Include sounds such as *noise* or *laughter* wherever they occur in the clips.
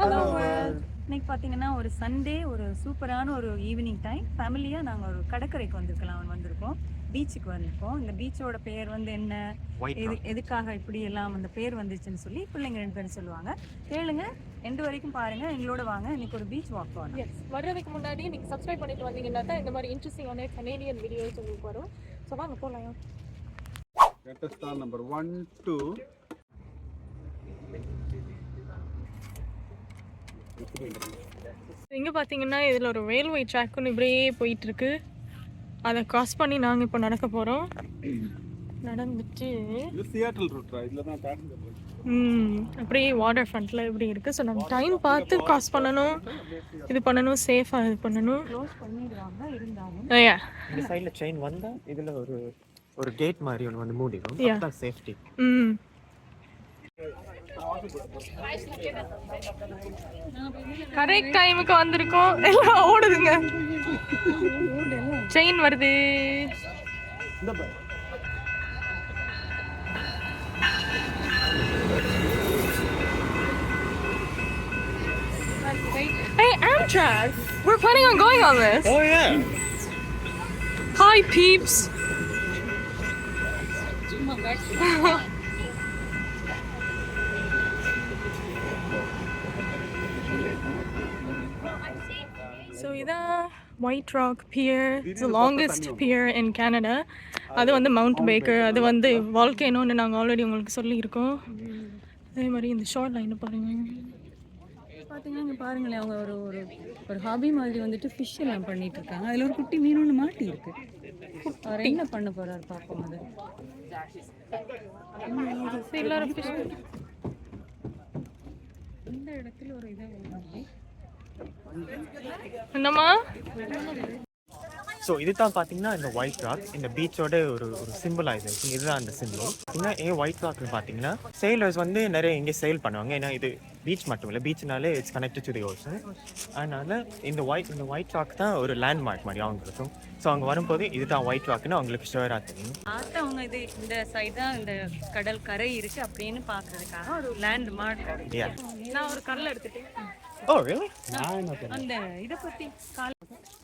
Hello இன்னைக்கு பார்த்தீங்கன்னா ஒரு சண்டே ஒரு சூப்பரான ஒரு ஈவினிங் டைம் ஃபேமிலியாக நாங்கள் ஒரு கடற்கரைக்கு வந்திருக்கலாம். வந்திருக்கோம். பீச்சுக்கு வந்திருக்கோம். இந்த பீச்சோட பேர் வந்து என்ன? எது எதுக்காக இப்படி எல்லாம் அந்த பேர் வந்துச்சுன்னு சொல்லி பிள்ளைங்க ரெண்டு பேரும் சொல்லுவாங்க. கேளுங்க. எண்டு வரைக்கும் பாருங்க. எங்களோட வாங்க. இன்னைக்கு ஒரு பீச் வாக் போகலாம் எஸ் வர்றதுக்கு முன்னாடி நீங்கள் சப்ஸ்கிரைப் பண்ணிட்டு வந்தீங்கன்னா தான் இந்த மாதிரி இன்ட்ரெஸ்டிங்கான கனேடியன் வீடியோஸ் உங்களுக்கு வரும். ஸோ வாங்க போகலாம் number one, two. இங்கே பார்த்தீங்கன்னா இதில் ஒரு ரயில்வே ட்ராக்குன்னு இப்படியே போயிட்டு இருக்கு அதை கிராஸ் பண்ணி நாங்கள் இப்போ நடக்க போகிறோம் நடந்துட்டு ம், அப்படியே வாட்டர் ஃப்ரண்ட்டில் இப்படி இருக்குது ஸோ நம்ம டைம் பார்த்து கிராஸ் பண்ணணும். இது பண்ணணும் சேஃபாக இது பண்ணணும். க்ளோஸ் பண்ணிடுவாங்க இருந்தாலும். ஐயா இந்த சைடுல செயின் வந்தா இதுல ஒரு ஒரு கேட் மாதிரி ஒன்று வந்து மூடிடும். சேஃப்டி ம். கரெக்ட் டைமுக்கு வந்திருக்கோம் எல்லாம் ஓடுதுங்க செயின் வருது Hey, Amtrak! We're planning on going on this. Oh yeah Hi, peeps. *laughs* So இதான் White Rock pier it's longest pier in Canada அது வந்து மவுண்ட் பேக்கர் அது வந்து வால்கேனோன்னு நாங்கள் ஆல்ரெடி உங்களுக்கு சொல்லியிருக்கோம். அதே மாதிரி இந்த ஷார்ட் லைனை பாருங்கள் பார்த்தீங்கன்னா இங்கே பாருங்களேன் அவங்க ஒரு ஒரு ஒரு ஹாபி மாதிரி வந்துட்டு ஃபிஷ் எல்லாம் பண்ணிட்டு இருக்காங்க. அதில் ஒரு குட்டி மீன் ஒன்று மாட்டி இருக்கு. அவர் என்ன பண்ண போறாரு பார்ப்போம் அது. இந்த இடத்துல ஒரு இதை என்னம்மா? ஸோ இதுதான் பார்த்தீங்கன்னா இந்த ஒயிட் ராக் இந்த பீச்சோட ஒரு ஒரு சிம்பிளைசேஷன் இதுதான் அந்த சிம்பிள் பார்த்தீங்கன்னா ஏன் ஒயிட் ராக்னு பார்த்தீங்கன்னா sailors வந்து நிறைய இங்கே சேல் பண்ணுவாங்க. ஏன்னா இது பீச் மட்டும் இல்லை. பீச்னாலே it's connected to the ocean அதனால இந்த ஒயிட் இந்த ஒயிட் ராக் தான் ஒரு லேண்ட்மார்க் மாதிரி அவங்களுக்கும். ஸோ அவங்க வரும்போது இதுதான் ஒயிட் ராக்னு அவங்களுக்கு ஷுவராக தெரியும். பார்த்தா அவங்க இது இந்த சைடு தான் இந்த கடல் கரை இருக்கு அப்படின்னு பார்க்கறதுக்காக ஒரு லேண்ட் மார்க் Yeah. நான் ஒரு கல்ல எடுத்துட்டேன். ஓ really? அந்த இதை பத்தி கால்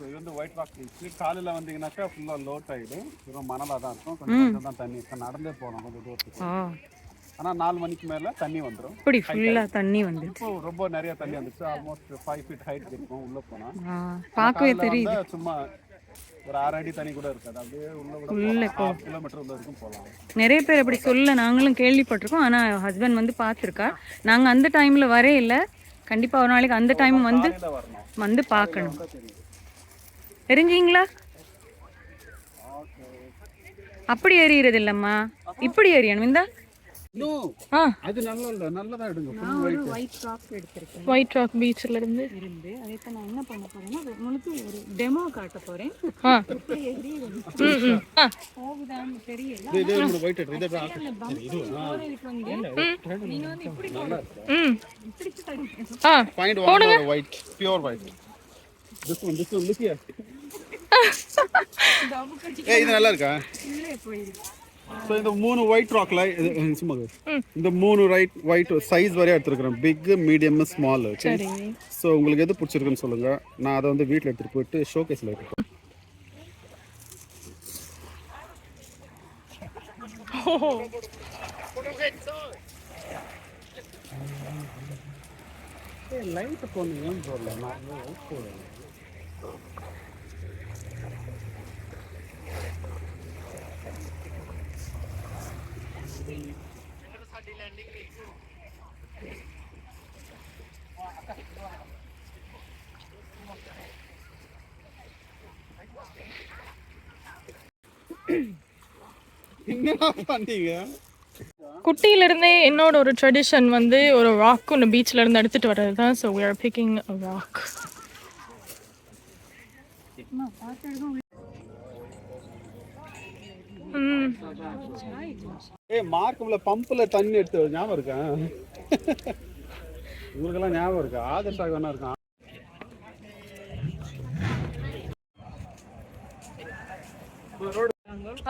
இது வந்து ஒயிட் ராக் பீச் காலையில் வந்தீங்கன்னாக்கா ஃபுல்லாக லோட் ஆகிடும் வெறும் மணலாக தான் இருக்கும். கொஞ்சம் கொஞ்சம் தான் தண்ணி இருக்கும். நடந்தே போகணும். கொஞ்சம் தூரத்துக்கு. ஆனால் நாலு மணிக்கு மேலே தண்ணி வந்துடும் இப்படி ஃபுல்லா தண்ணி வந்து ரொம்ப நிறைய தண்ணி வந்துச்சு ஆல்மோஸ்ட் ஃபைவ் ஃபீட் ஹைட் இருக்கும் உள்ளே போனால் பார்க்கவே தெரியுது. சும்மா ஒரு ஆறு அடி தண்ணி கூட இருக்காது. அப்படியே உள்ள கிலோமீட்டர் உள்ள இருக்கும் போகலாம். நிறைய பேர் அப்படி சொல்ல நாங்களும் கேள்விப்பட்டிருக்கோம். ஆனா ஹஸ்பண்ட் வந்து பார்த்துருக்கா நாங்க அந்த டைம்ல வரே கண்டிப்பா ஒரு நாளைக்கு அந்த டைம் வந்து வந்து பார்க்கணும். தெரியும். தெரிஞ்சீங்களா அப்படி எறியறது இல்லம்மா இப்படி எறியணும் இந்த. அது நல்லா இல்லை நல்லதாக எடுங்க ஒயிட் ஒயிட் எடுத்திருக்கேன். ஒயிட் ராக் பீச்ல இருந்து. இருந்து. அதை நான் என்ன பண்ண போறேன்னா உங்களுக்கு ஒரு டெமோ காட்ட போறேன். போகுதான்னு தெரியல. இது உங்களுக்கு ஒயிட் இதை நீங்க வந்து இப்படி ம். ஆ. This one, this one, look here. ஏய் இது நல்லா இருக்கா? ஸோ இந்த மூணு ஒயிட் ராக்ல சும்மா. இந்த மூணு ரைட் ஒயிட் சைஸ் வரையா எடுத்துருக்கிறேன். பிக் மீடியம் ஸ்மால் சரி ஸோ உங்களுக்கு எது பிடிச்சிருக்குன்னு சொல்லுங்க. நான் அதை வந்து வீட்டில் எடுத்துட்டு போயிட்டு ஷோகேஸில் வைப்பேன் லைட் போனீங்கன்னு சொல்லலாம் என்ன பண்ணீங்க குட்டியில இருந்தே என்னோட ஒரு ட்ரெடிஷன் வந்து ஒரு ராக் ஒன்று பீச்ல இருந்து எடுத்துட்டு வர்றது தான் so we are picking a ஏய் மார்க்கம்ல பம்ப்ல தண்ணி எடுத்து ஞாபகம் இருக்கா? *laughs* உங்களுக்கெல்லாம் ஞாபகம் இருக்கா? ஆதர்ஷாக வேணா இருக்கான்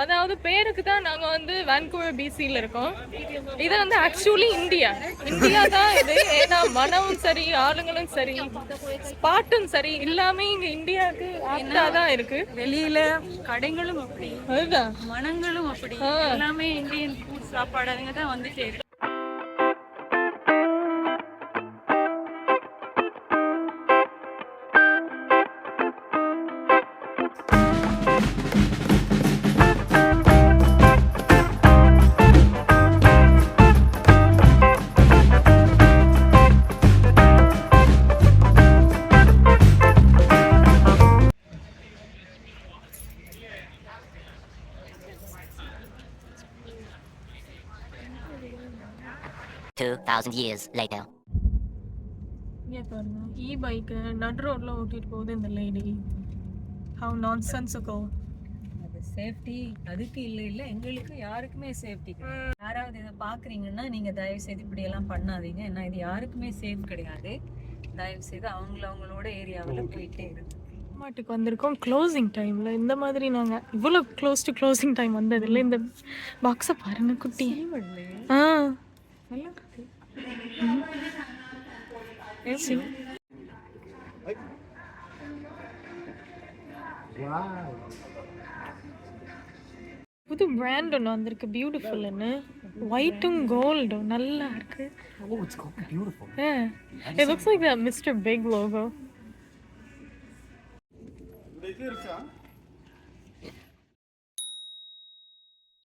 அதாவது பேருக்கு தான் நாங்க வந்து வான்கூவர் பிசில இருக்கோம். இது வந்து ஆக்சுவலி இந்தியா. இந்தியா தான் இது. ஏன்னா மனமும் சரி ஆளுங்களும் சரி பாட்டும் சரி எல்லாமே இங்க இந்தியாவுக்கு ஆப்டா தான் இருக்கு. வெளியில கடைகளும் அப்படி மனங்களும் அப்படி. எல்லாமே இந்தியன் ஃபுட் சாப்பாடு அதுங்க தான் வந்துட்டே இருக்கு Two thousand years later. இங்க பாருங்க இ பைக்கு நட் ரோட்ல ஓட்டிட்டு போகுது இந்த லேடி ஹவ் நான் சென்ஸுக்கோ அது சேஃப்டி அதுக்கு இல்ல இல்ல எங்களுக்கு யாருக்குமே சேஃப்டி யாராவது இதை பாக்குறீங்கன்னா நீங்க தயவு செய்து இப்படி எல்லாம் பண்ணாதீங்க. ஏன்னா இது யாருக்குமே சேஃப் கிடையாது. தயவு செய்து அவங்கள அவங்களோட ஏரியாவில் போயிட்டே இருக்கு மாட்டுக்கு வந்திருக்கோம். க்ளோசிங் டைம்ல இந்த மாதிரி நாங்க இவ்வளோ க்ளோஸ் டு க்ளோசிங் டைம் வந்ததில்லை. இந்த பாக்ஸை பாருங்க குட்டி. ஆ. நல்லா இருக்கு புது பிராண்ட் ஒன்று வந்திருக்கு பியூட்டிஃபுல்னு ஒயிட்டும் கோல்டும் நல்லா இருக்கு Oh, it's beautiful. Yeah. It looks like that Mr. Big logo. இந்த இது இருக்கா